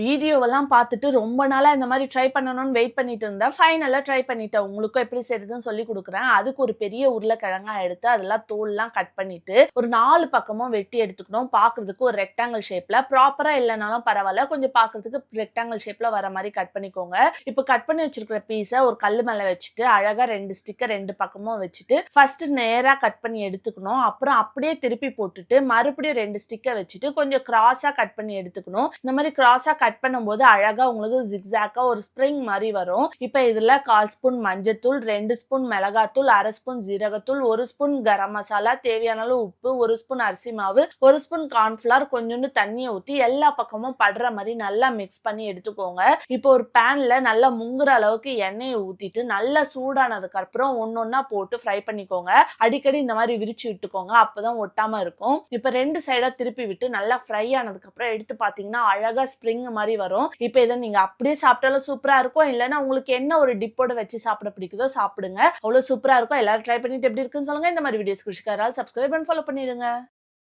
வீடியோவெல்லாம் பார்த்துட்டு ரொம்ப நாளாக இந்த மாதிரி ட்ரை பண்ணணும்னு வெயிட் பண்ணிட்டு இருந்தேன். ஃபைனலாக ட்ரை பண்ணிட்டேன். உங்களுக்கும் எப்படி செய்றதுன்னு சொல்லிக் கொடுக்குறேன் அதுக்கு ஒரு பெரிய உருளைக்கிழங்கா எடுத்து அதெல்லாம் தோல்லாம் கட் பண்ணிட்டு, ஒரு நாலு பக்கமும் வெட்டி எடுத்துக்கணும். பார்க்கறதுக்கு ஒரு ரெக்டாங்கிள் ஷேப்பில் ப்ராப்பராக இல்லைனாலும் பரவாயில்ல கொஞ்சம் பார்க்கறதுக்கு ரெக்டாங்கிள் ஷேப்பில் வர மாதிரி கட் பண்ணிக்கோங்க. இப்போ கட் பண்ணி வச்சிருக்கிற பீஸை ஒரு கல் மேலே வச்சுட்டு, அழகாக ரெண்டு ஸ்டிக்கை ரெண்டு பக்கமும் வச்சுட்டு, ஃபர்ஸ்ட் நேராக கட் பண்ணி எடுத்துக்கணும். அப்புறம் அப்படியே திருப்பி போட்டுட்டு, மறுபடியும் ரெண்டு ஸ்டிக்கை வச்சுட்டு, கொஞ்சம் கிராஸாக கட் பண்ணி எடுத்துக்கணும். இந்த மாதிரி கிராஸாக கட் பண்ணும்போது அழகாக உங்களுக்கு ஜிக்ஸாக்காக ஒரு ஸ்ப்ரிங் மாதிரி வரும். இப்போ இதில் கால் ஸ்பூன் மஞ்சத்தூள், ரெண்டு ஸ்பூன் மிளகாத்தூள், அரை ஸ்பூன் ஜீரகத்தூள், ஒரு ஸ்பூன் கரம் மசாலா, தேவையான அளவு உப்பு, ஒரு ஸ்பூன் அரிசி மாவு, ஒரு ஸ்பூன் கார்ன்ஃப்ளவர், கொஞ்சோண்டு தண்ணியை ஊற்றி எல்லா பக்கமும் படுற மாதிரி நல்லா மிக்ஸ் பண்ணி எடுத்துக்கோங்க. இப்போ ஒரு பேனில் நல்லா முங்குற அளவுக்கு எண்ணெயை ஊற்றிட்டு நல்லா சூடானதுக்கு அப்புறம் ஒன்னொன்னா போட்டு ஃப்ரை பண்ணிக்கோங்க. அடிக்கடி இந்த மாதிரி விரிச்சு விட்டுக்கோங்க. அப்போதான் ஒட்டாம இருக்கும். இப்போ ரெண்டு சைடா திருப்பி விட்டு நல்லா ஃப்ரை ஆனதுக்கு அப்புறம் எடுத்து பார்த்தீங்கன்னா, அழகா ஸ்ப்ரிங் மாதிரி வரும். இப்ப இதை நீங்க அப்படியே சாப்பிட்டாலும் சூப்பரா இருக்கும். இல்லைன்னா உங்களுக்கு என்ன ஒரு டிப்போட வச்சு சாப்பிட பிடிக்குதோ சாப்பிடுங்க. அவ்வளோ சூப்பரா இருக்கும். எல்லாரும் ட்ரை பண்ணிட்டு எப்படி இருக்குன்னு சொல்லுங்க. இந்த மாதிரி videos share, subscribe and follow பண்ணிடுங்க.